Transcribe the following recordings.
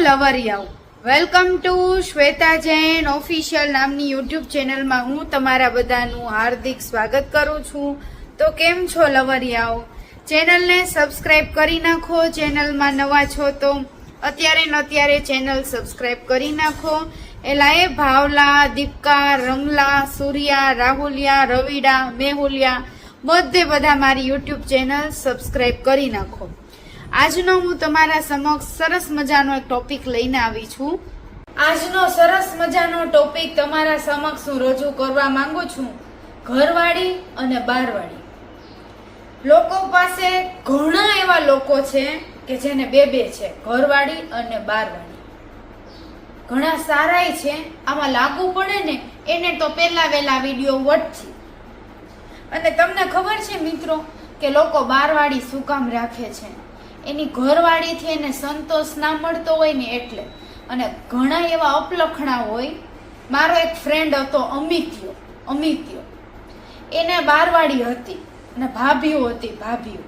લવરિયાઓ. Welcome to Shweta Jain official નામની YouTube ચેનલમાં હું તમારા બધાનું હાર્દિક સ્વાગત કરું છું. તો કેમ છો લવરિયાઓ? ચેનલને સબસ્ક્રાઈબ કરી નાખો. ચેનલમાં નવા છો તો અત્યારે ને અત્યારે ચેનલ સબસ્ક્રાઈબ કરી નાખો. એલા એ ભાવલા, દીપકા, રંગલા, સૂર્યા, રાહુલિયા, રવિડા, મેહુલિયા બધે બધા મારી યુટ્યુબ ચેનલ સબસ્ક્રાઈબ કરી નાખો. આજનો હું તમારા સમક્ષ સરસ મજાનો એક ટોપિક લઈને આવી છું. આજનો સરસ મજાનો ટોપિક તમારા સમક્ષ હું રજૂ કરવા માંગુ છું. ઘરવાળી અને બારવાળી. લોકો પાસે ઘણા એવા લોકો છે કે જેને બે બે છે, ઘરવાળી અને બારવાળી. ઘણા સારાય છે, આમાં લાગુ પડે ને એને તો પહેલા વહેલા વીડિયો વટથી અને તમને ખબર છે મિત્રો કે લોકો બારવાળી શું કામ રાખે છે? એની ઘરવાળીથી એને સંતોષ ના મળતો હોય ને એટલે. અને ઘણા એવા અપલખણા હોય, મારો એક ફ્રેન્ડ હતો, અમિત્યો અમિત્યો. એને બારવાળી હતી અને ભાભીઓ હતી, ભાભીઓ.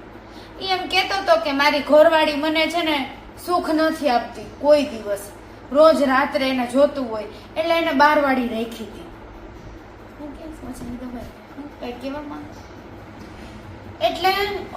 એ એમ કહેતો હતો કે મારી ઘરવાળી મને છે ને સુખ નથી આપતી, કોઈ દિવસ. રોજ રાત્રે એને જોતું હોય, એટલે એને બારવાળી રાખી હતી કઈ કહેવા એટલે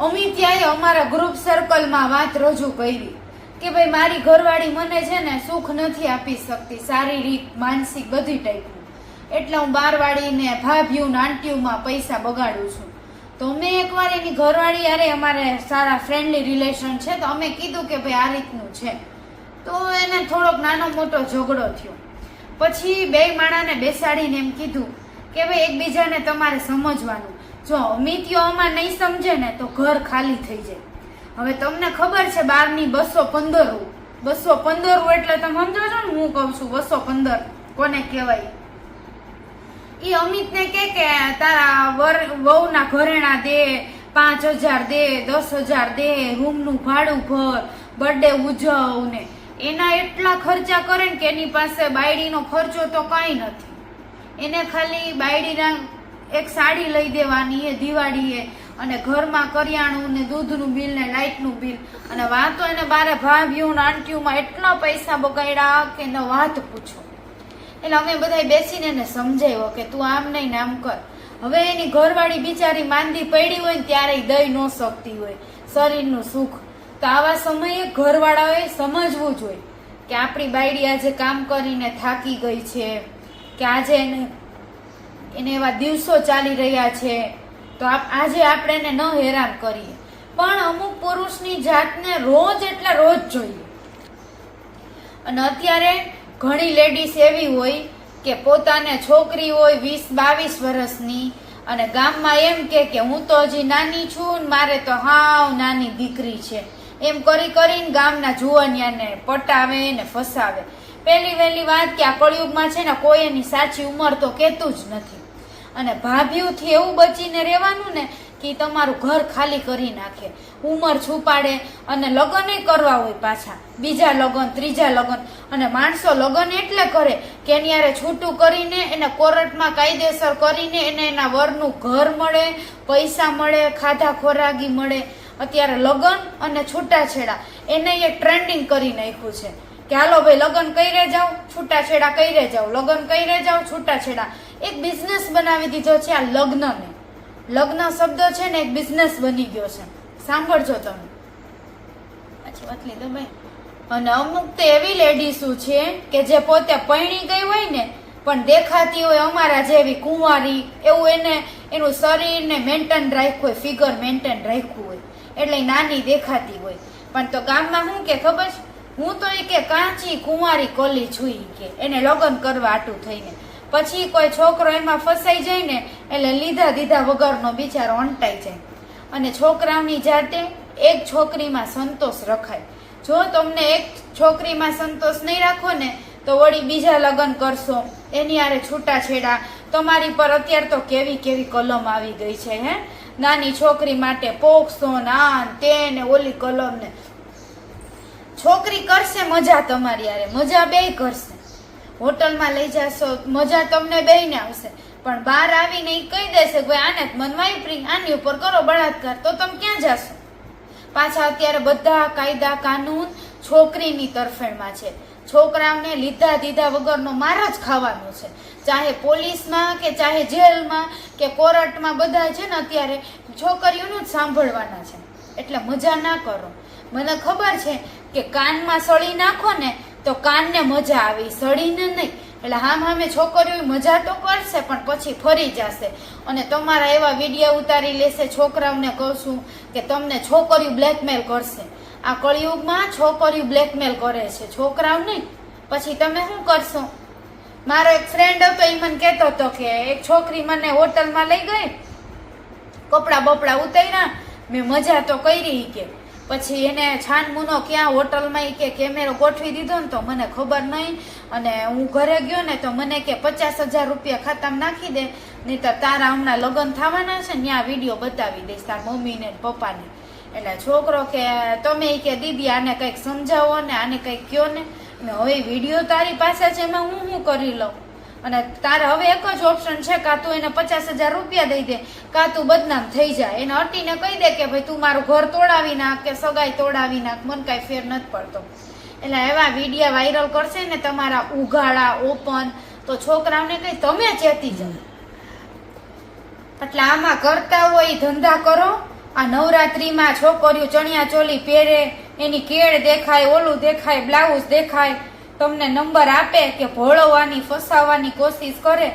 અમિત્યાએ અમારા ગ્રુપ સર્કલમાં વાત રજૂ કરી કે ભાઈ, મારી ઘરવાળી મને છે ને સુખ નથી આપી શકતી શારીરિક માનસિક બધી ટાઈપનું એટલે હું બારવાળીને ભાભીયું આંટીઓમાં પૈસા બગાડું છું. તો મેં એકવાર એની ઘરવાળી, અરે અમારે સારા ફ્રેન્ડલી રિલેશન છે, તો અમે કીધું કે ભાઈ, આ રીતનું છે. તો એને થોડોક નાનો મોટો ઝઘડો થયો. પછી બે માણાને બેસાડીને એમ કીધું કે ભાઈ, એકબીજાને તમારે સમજવાનું. જો અમિતિઓ આમાં નહીં સમજે ને તો ઘર ખાલી થઈ જાય. હવે તમને ખબર છે બારની બસો પંદર બસો પંદર એટલે તમે સમજો છો ને હું કહું છું બસો પંદર. કોને કહેવાય? એ અમિતને કે કે તારા વર, વહુના ઘરેણા દે, પાંચ હજાર દે, દસ હજાર દે, રૂમનું ભાડું ભર બર્થડે ઉજવ ને એના એટલા ખર્ચા કરે ને કે એની પાસે બાયડીનો ખર્ચો તો કાંઈ નથી. એને ખાલી બાયડીના એક સાડી લઈ દેવાની એ દિવાળીએ અને ઘરમાં કરિયાણું ને દૂધનું બિલ ને લાઇટનું બિલ. અને વાતો એને બારે ભાભીયું ને આંટીઓમાં એટલા પૈસા બગાડ્યા કે ન વાત પૂછો. એટલે અમે બધા બેસીને એને સમજાવ્યો કે તું આમ નહીં ને આમ કર. હવે એની ઘરવાળી બિચારી માંદી પડી હોય ને ત્યારે દઈ ન શકતી હોય. શરીરનું સુખ. તો આવા સમયે ઘરવાળાઓએ સમજવું જોઈએ કે આપણી બાયડી આજે કામ કરીને થાકી ગઈ છે, કે આજે એને એને એવા દિવસો ચાલી રહ્યા છે. તો આજે આપણે એને ન હેરાન કરીએ. પણ અમુક પુરુષની જાતને રોજ એટલે રોજ જોઈએ. અને અત્યારે ઘણી લેડીઝ એવી હોય કે પોતાને છોકરી હોય વીસ, બાવીસ વર્ષની અને ગામમાં એમ કે કે હું તો હજી નાની છું ને મારે તો હાવ નાની દીકરી છે. એમ કરી કરીને ગામના જુવાનિયાને પટાવે ને ફસાવે. પહેલી વહેલી વાત કે આ કળિયુગમાં છે ને કોઈ એની સાચી ઉંમર તો કહેતું જ નથી. અને ભાભીઓથી એવું બચીને રહેવાનું ને કે તમારું ઘર ખાલી કરી નાખે. ઉંમર છુપાડે અને લગ્ન કરવા હોય પાછા. બીજા લગ્ન, ત્રીજા લગ્ન. અને માણસો લગ્ન એટલે કરે કે એની યારે છૂટું કરીને એને કોર્ટમાં કાયદેસર કરીને એને એના વરનું ઘર મળે, પૈસા મળે, ખાધા ખોરાગી મળે. અત્યારે લગ્ન અને છૂટાછેડા એને એ ટ્રેન્ડિંગ કરી નાખ્યું છે. કે હાલો ભાઈ, લગ્ન કઈરે જાઓ, છૂટાછેડા કઈ રે જાઓ. લગ્ન કઈરે જાઓ, છૂટાછેડા. એક બિઝનેસ બનાવી દીધો છે આ લગ્નને. લગ્ન શબ્દ છે ને એક બિઝનેસ બની ગયો છે. સાંભળજો તમે. અચ્છા વાત લીધો ભાઈ અને અમુક તો એવી લેડીઝો છે કે જે પોતે પરણી ગઈ હોય ને, પણ દેખાતી હોય અમારા જેવી કુંવારી, એવું એને, એનું શરીરને મેન્ટેન રાખ્યું હોય ફિગર મેન્ટેન રાખ્યું હોય. એટલે નાની દેખાતી હોય. પણ તો ગામમાં શું કે ખબર હું તો એ કે કાંચી કુંવારી કોલી છું કે. એને લગ્ન કરવા આટું થઈને. પછી કોઈ છોકરો એમાં ફસાઈ જાય ને, એટલે લીધા દીધા વગરનો બિચારો અંટાઈ જાય. અને છોકરાઓની જાતે એક છોકરીમાં સંતોષ રખાય. જો તમને એક છોકરીમાં સંતોષ નહીં રાખો ને, તો વળી બીજા લગ્ન કરશો. એની આરે છૂટાછેડા. તમારી પર અત્યારે તો કેવી કેવી કલમ આવી ગઈ છે, હે? નાની છોકરી માટે પોક્સો નાન તે ને ઓલી કલમ ને છોકરી કરશે મજા તમારી આરે. મજા બે કરશે. હોટલમાં લઈ જાશો, મજા તમને બેયને આવશે. પણ બહાર આવીને એ કહી દેશે કે આને મનવાય પ્રી આની ઉપર કરો બળાત્કાર. તો તમે ક્યાં જાશો? પાછા અત્યારે બધા કાયદા, કાનૂન છોકરીની તરફેણમાં છે. છોકરાઓને લીધા દીધા વગરનો માર જ ખાવાનો છે. ચાહે પોલીસમાં કે ચાહે જેલમાં કે કોર્ટમાં બધા છે ને અત્યારે છોકરીઓનું જ સાંભળવાના છે. એટલે મજા ના કરો. મને ખબર છે કે કાનમાં સળી નાખો ને તો કાનને મજા આવી સડીને નહીં. એટલે હામ હામે છોકરીઓ મજા તો કરશે, પણ પછી ફરી જશે. અને તમારા એવા વીડિયો ઉતારી લેશે છોકરાઓને કહું છું કે તમને છોકરીઓ બ્લેકમેલ કરશે. આ કળિયુગમાં છોકરીઓ બ્લેકમેલ કરે છે, છોકરાઓ નહીં. પછી તમે શું કરશો? મારો એક ફ્રેન્ડ હતો એ મને કહેતો હતો કે એક છોકરી મને હોટલમાં લઈ ગઈ. કપડાં બપડા ઉતાર્યા. મેં મજા તો કરી કે પછી એને છાનમૂનો ક્યાં હોટલમાં કે કેમેરો ગોઠવી દીધો ને તો મને ખબર નહીં. અને હું ઘરે ગયો ને તો મને કે પચાસ હજાર રૂપિયા ખાતામાં નાખી દે નહીં તો તારા હમણાં લગ્ન થવાના છે ને ત્યાં વીડિયો બતાવી દઈશ તાર મમ્મીને પપ્પાને. એટલે છોકરો કે તમે કે દીદી આને કંઈક સમજાવો ને આને કંઈક કયો ને. હવે વીડિયો તારી પાસે છે, એમાં હું શું કરી લઉં? અને તારે હવે એક જ ઓપ્શન છે, કાં તું એને પચાસ હજાર રૂપિયા દઈ દે, કાં તું બદનામ થઈ જાય. એને અટીને કહી દે કે, ભાઈ, તું મારું ઘર તોડાવી નાખ કે સગાઈ તોડાવી નાખ, મને કાંઈ ફેર નથી પડતો. એટલે એવા વિડીયા વાયરલ કરશે ને તમારા ઉઘાડા ઓપન તો છોકરાઓને કંઈ તમે ચેતી જાઓ. એટલે આમાં કરતા હોય ધંધા કરો, આ નવરાત્રીમાં છોકરીઓ ચણિયા ચોલી પહેરે, એની કેળ દેખાય, ઓલું દેખાય, બ્લાઉઝ દેખાય તમને નંબર આપે કે ભોળવવાની, ફસાવવાની કોશિશ કરે,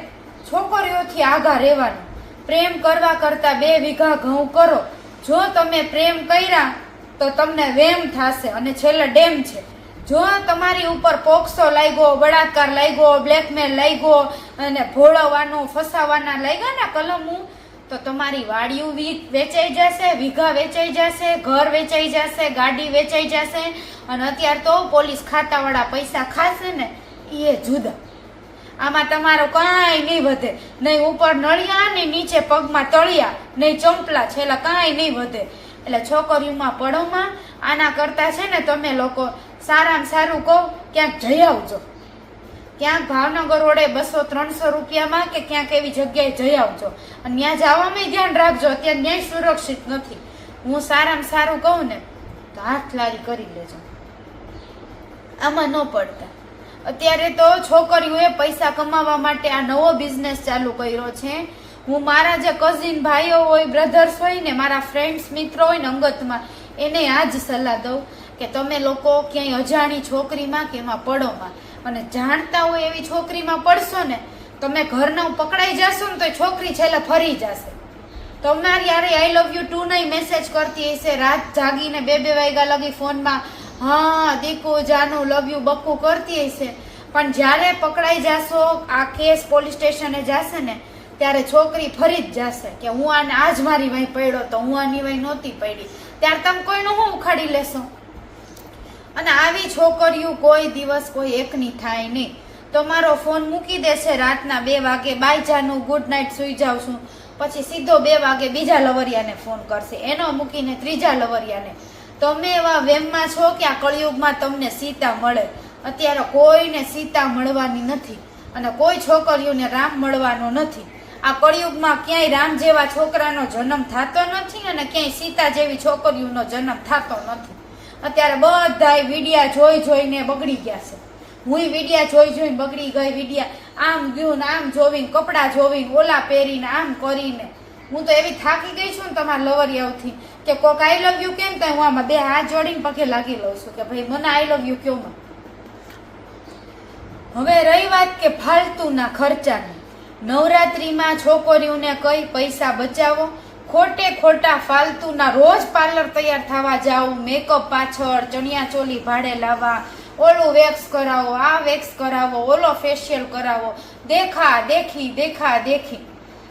છોકરીઓથી આગા રહેવાનું. પ્રેમ કરવા કરતા બે વીઘા ઘઉં કરો. જો તમે પ્રેમ કર્યા, તો તમને વેમ થશે અને છેલ્લે ડેમ છે. જો તમારી ઉપર પોક્સો લાગ્યો, બળાત્કાર લાગ્યો બ્લેકમેલ લાગ્યો અને ભોળવવાનું ફસાવાના લાગ્યા ને કલમો તો તમારી વાડીઓ વેચાઈ જશે, વીઘા વેચાઈ જશે, ઘર વેચાઈ જશે, ગાડી વેચાઈ જશે અને અત્યારે તો પોલીસ ખાતાવાળા પૈસા ખાશે ને એ જુદા. આમાં તમારો કાંઈ નહીં વધે. નહીં ઉપર નળિયા ને નીચે પગમાં તળિયા, નહીં ચંપલા, છેલ્લા કાંઈ નહીં વધે. એટલે છોકરીઓમાં પડોમાં આના કરતા છે ને તમે લોકો સારામાં સારું કહો, ક્યાંક જઈ આવજો. ક્યાંક ભાવનગર રોડે બસો ત્રણસો રૂપિયામાં કે ક્યાંક એવી જગ્યાએ જઈ આવજો. અને ત્યાં જવામાં ધ્યાન રાખજો, અત્યારે ન્યાય સુરક્ષિત નથી. હું સારામાં સારું કહું ને, તો હાથ લારી કરી લેજો. આમાં ન પડતા. અત્યારે તો છોકરીઓએ પૈસા કમાવા માટે આ નવો બિઝનેસ ચાલુ કર્યો છે. હું મારા જે કઝિન ભાઈઓ હોય બ્રધર્સ હોય ને, મારા ફ્રેન્ડ્સ મિત્રો હોય ને, અંગતમાં, એને આ જ સલાહ દઉં કે તમે લોકો ક્યાંય અજાણી છોકરીમાં કે એમાં પડોમાં અને જાણતા હોય એવી છોકરીમાં પડશો ને તમે ઘરના પકડાઈ જશો ને તો છોકરી છેલ્લે ફરી જશે. તમારી યારે આઈ લવ યુ ટુ નહીં મેસેજ કરતી હશે. રાત જાગીને બે બે વાગ્યા લગી ફોનમાં, હા, દીકુ, જાનું લવ યુ બક્કું કરતી હશે. પણ જ્યારે પકડાઈ જશો, આ કેસ પોલીસ સ્ટેશને જશે ને, ત્યારે છોકરી ફરી જ જશે કે હું આને, આજ મારી વાંઈ પડ્યો તો હું આની વાંઈ નહોતી પડી. ત્યારે તમે કોઈનું હું ઉખાડી લેશો? અને આવી છોકરીઓ કોઈ દિવસ કોઈ એકની થાય નહીં. તમારો ફોન મૂકી દેશે રાતના બે વાગે, બાય જાનું ગુડ નાઇટ સુઈ જાઉં છું. પછી સીધો બે વાગે બીજા લવરિયાને ફોન કરશે. એનો મૂકીને ત્રીજા લવરિયાને. તમે એવા વેમમાં છો કે આ કળિયુગમાં તમને સીતા મળે. અત્યારે કોઈને સીતા મળવાની નથી અને કોઈ છોકરીઓને રામ મળવાનો નથી. આ કળિયુગમાં ક્યાંય રામ જેવા છોકરાનો જન્મ થતો નથી અને ક્યાંય સીતા જેવી છોકરીઓનો જન્મ થતો નથી. અત્યારે બધાય વિડિયા જોઈ જોઈને બગડી ગયા છે. હું વિડિયા જોઈ જોઈને બગડી ગઈ વિડિયા. આમ ગયું ને આમ જોવીને, કપડાં જોવીને, ઓલા પહેરીને, આમ કરીને. હું તો એવી થાકી ગઈ છું ને તમારા લવરિયાઓથી કે કોક આઈ લવ યુ કેમ તો હું આમાં બે હાથ જોડીને પગે લાગી લઉં છું કે ભાઈ મને આઈ લવ યુ કયો હવે રહી વાત કે ફાલતુના ખર્ચાની. નવરાત્રિમાં છોકરીઓને કઈ પૈસા બચાવો? ખોટે ખોટા ફાલતુના રોજ પાર્લર તૈયાર થવા જાવ મેકઅપ પાછળ, ચણિયા ચોલી ભાડે લાવવા, ઓલું વેક્સ કરાવો, આ વેક્સ કરાવો, ઓલો ફેશિયલ કરાવો. દેખા, દેખી દેખા, દેખી.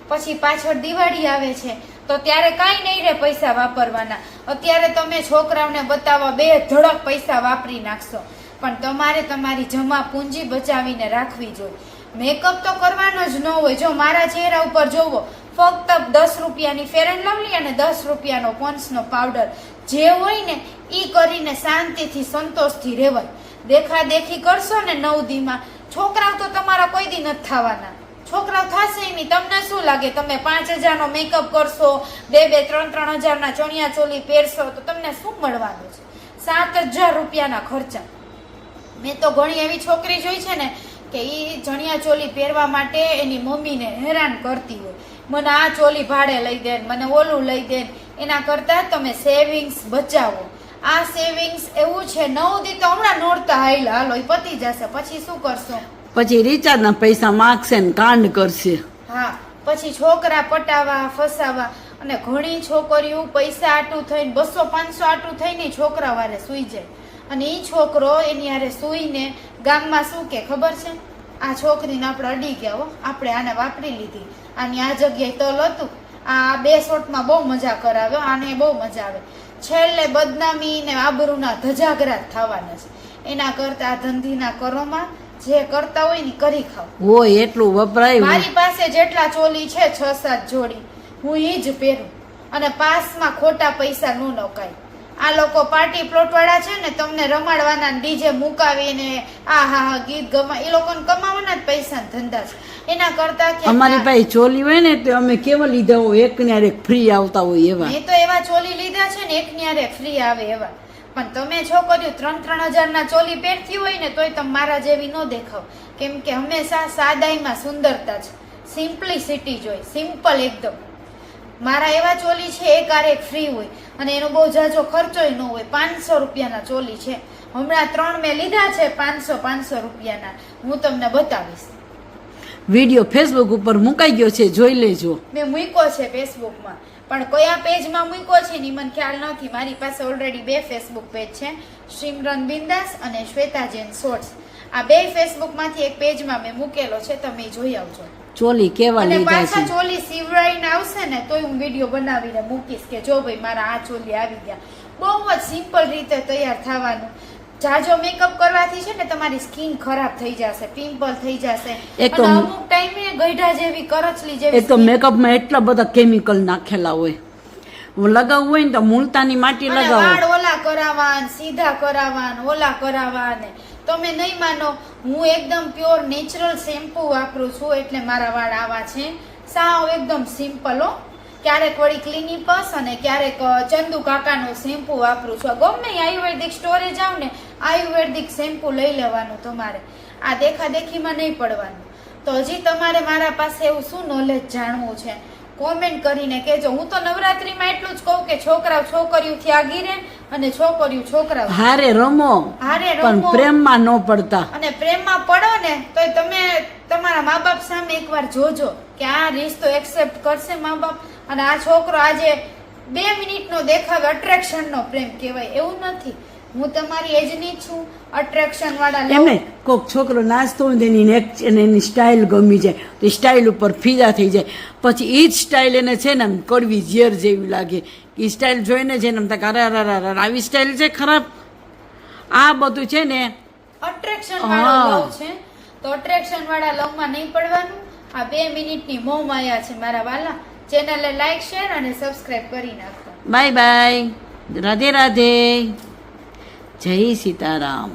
પછી પાછળ દિવાળી આવે છે, તો ત્યારે કાંઈ નહીં રે પૈસા વાપરવાના. અત્યારે તમે છોકરાઓને બતાવવા બે ધડક પૈસા વાપરી નાખશો. પણ તમારે તમારી જમા પૂંજી બચાવીને રાખવી જોઈએ. મેકઅપ તો કરવાનો જ ન હોય. જો મારા ચહેરા ઉપર જોવો ફક્ત દસ રૂપિયાની ફેર એન્ડ લવલી અને દસ રૂપિયાનો પોન્સનો પાવડર જે હોય ને એ કરીને શાંતિથી, સંતોષથી રહેવાય દેખા દેખી કરશો ને નવ દીમાં છોકરાઓ તો તમારા કોઈ દી નથી થવાના. છોકરાઓ થશે નહીં તમને શું લાગે? તમે પાંચ હજારનો મેકઅપ કરશો, બે બે, ત્રણ ત્રણ હજારના ચણિયા ચોલી પહેરશો, તો તમને શું મળવાનું છે? સાત હજાર રૂપિયાના ખર્ચા. મેં તો ઘણી એવી છોકરી જોઈ છે ને, કે એ ચણિયા ચોલી પહેરવા માટે એની મમ્મીને હેરાન કરતી હોય. મને આ ચોલી ભાડે લઈ દે મને ઓલું લઈ દે એના કરતાં તમે સેવિંગ્સ બચાવો. આ સેવિંગ્સ એવું છે નવ દી તો હમણાં નોરતા હાઈલા હાલો એ પતી જશે. પછી શું કરશો? પછી રિચાર્જના પૈસા માગશે ને કાંડ કરશે. હા પછી છોકરા પટાવા ફસાવા અને ઘણી છોકરીઓ પૈસા આટું થઈને બસો પાંચસો આટું થઈને છોકરા વારે સુઈ જાય. અને એ છોકરો એની હારે સુઈને ગામમાં શું કે ખબર છે? આ છોકરીને આપણે અડી ગયા હો. આપણે આને વાપરી લીધી. આની આ જગ્યાએ તલ હતું. આ બે શોટમાં બહુ મજા કરાવ્યો આને બહુ મજા આવે. છેલ્લે બદનામી ને આબરૂના ધજાગરા થવાના છે. એના કરતા આ ધંધીના કરોમાં જે કરતા હોય ને કરી ખાવ. હોય એટલું વપરાય. મારી પાસે જેટલા ચોલી છે છ સાત જોડી. હું એ જ પહેરું. અને પાસમાં ખોટા પૈસા ન નોકાય. આ લોકો પાર્ટી પ્લોટ વાળા છે ને તમને રમાડવાના ડીજે મુકાવીને આ હા હા ગીત ગમા એ લોકોને કમાવાના જ પૈસા ધંધા છે. એના કરતા કે અમારી પાસે ચોલી હોય ને તો અમે કેવા લીધા હોય? એક ને એક ફ્રી આવતા હોય એવા. એ તો એવા ચોલી લીધા છે ને એક ની ફ્રી આવે એવા. પણ તમે છોકરીઓ ત્રણ ત્રણ હજારના ચોલી પહેરતી હોય ને તોય તમે મારા જેવી ન દેખાવ. કેમ કે હંમેશા સાદાઈમાં સુંદરતા છે. સિમ્પલિસિટી જોઈ સિમ્પલ એકદમ. મારા એવા ચોલી છે એક આર એક ફ્રી હોય. અને એનો બહુ જાજો ખર્ચોય ન હોય. પાંચસો રૂપિયાના ચોલી છે. હમણાં ત્રણ મેં લીધા છે પાંચસો પાંચસો રૂપિયાના. હું તમને બતાવીશ. વીડિયો ફેસબુક ઉપર મુકાઈ ગયો છે જોઈ લેજો. મેં મૂક્યો છે ફેસબુકમાં પણ કયા પેજમાં મૂક્યો છે ની મને ખ્યાલ નથી. મારી પાસે ઓલરેડી બે ફેસબુક પેજ છે. શ્રીમરન બિંદાસ અને શ્વેતા જૈન શોર્ટ્સ આ બે ફેસબુકમાંથી એક પેજમાં મેં મૂકેલો છે તમે જોઈ આવજો. ચોલી કેવા અને લીધા પાછા છે? ચોલી સીવડાઈને આવશે ને તોય હું વીડિયો બનાવીને મૂકીશ કે જો ભાઈ મારા આ ચોલી આવી ગયા. બહુ જ સિમ્પલ રીતે તૈયાર થવાનું. જાજો મેકઅપ કરવાથી છે ને તમારી સ્કિન ખરાબ થઈ જશે પિમ્પલ થઈ જશે. એક તો અમુક ટાઈમે ગઈઢા જેવી કરચલી જેવી એક તો મેકઅપ મેકઅપમાં એટલા બધા કેમિકલ નાખેલા હોય. લગાવવું હોય ને તો મુલતાની માટી લગાવો. ઓલા કરાવવા સીધા કરાવવા ઓલા કરાવવાન. તમે નહીં માનો, હું એકદમ પ્યોર નેચરલ શેમ્પૂ વાપરું છું એટલે મારા વાળ આવા છે. સાવ એકદમ સિમ્પલ હો. ક્યારેક વળી ક્લિનિપસ અને ક્યારેક ચંદુ કાકાનો શેમ્પૂ વાપરું છું. ગમે આયુર્વેદિક સ્ટોરે જાવ ને, આયુર્વેદિક શેમ્પૂ લઈ લેવાનું તમારે. આ દેખાદેખીમાં નહીં પડવાનું. તો હજી તમારે મારા પાસે એવું શું નોલેજ જાણવું છે? કોમેન્ટ કરીને કહેજો. હું તો નવરાત્રિમાં એટલું જ કહું કે છોકરાઓ છોકરીઓથી આગી રહે અને છોકરીઓ છોકરા હારે રમો હારે પણ પ્રેમમાં ન પડતા. અને પ્રેમમાં પડો ને તોય તમે તમારા મા બાપ સામે એકવાર જોજો કે આ રિશ્તો એક્સેપ્ટ કરશે મા બાપ અને આ છોકરો આજે બે મિનિટનો દેખાવ અટ્રેક્શનનો પ્રેમ કહેવાય. એવું નથી. હું તમારી એજની છું. અટ્રેક્શન વાળા એમને કોક છોકરો નાચતો હોય એની નેક એની સ્ટાઇલ ગમી જાય. તો સ્ટાઇલ ઉપર ફીદા થઈ જાય. પછી એ જ સ્ટાઇલ એને છે ને કડવી ઝેર જેવી લાગે. એ સ્ટાઇલ જોઈને છે ને અરે અરે અરે અરે, આવી સ્ટાઇલ છે ખરાબ. આ બધું છે ને અટ્રેક્શન વાળો લવ છે. તો અટ્રેક્શન વાળા લવમાં નહીં પડવાનું. આ બે મિનિટની મોહ માયા છે મારા વાલા. ચેનલને લાઈક શેર અને સબસ્ક્રાઇબ કરી નાખો. Bye bye Radhe Radhe. જય સીતારામ.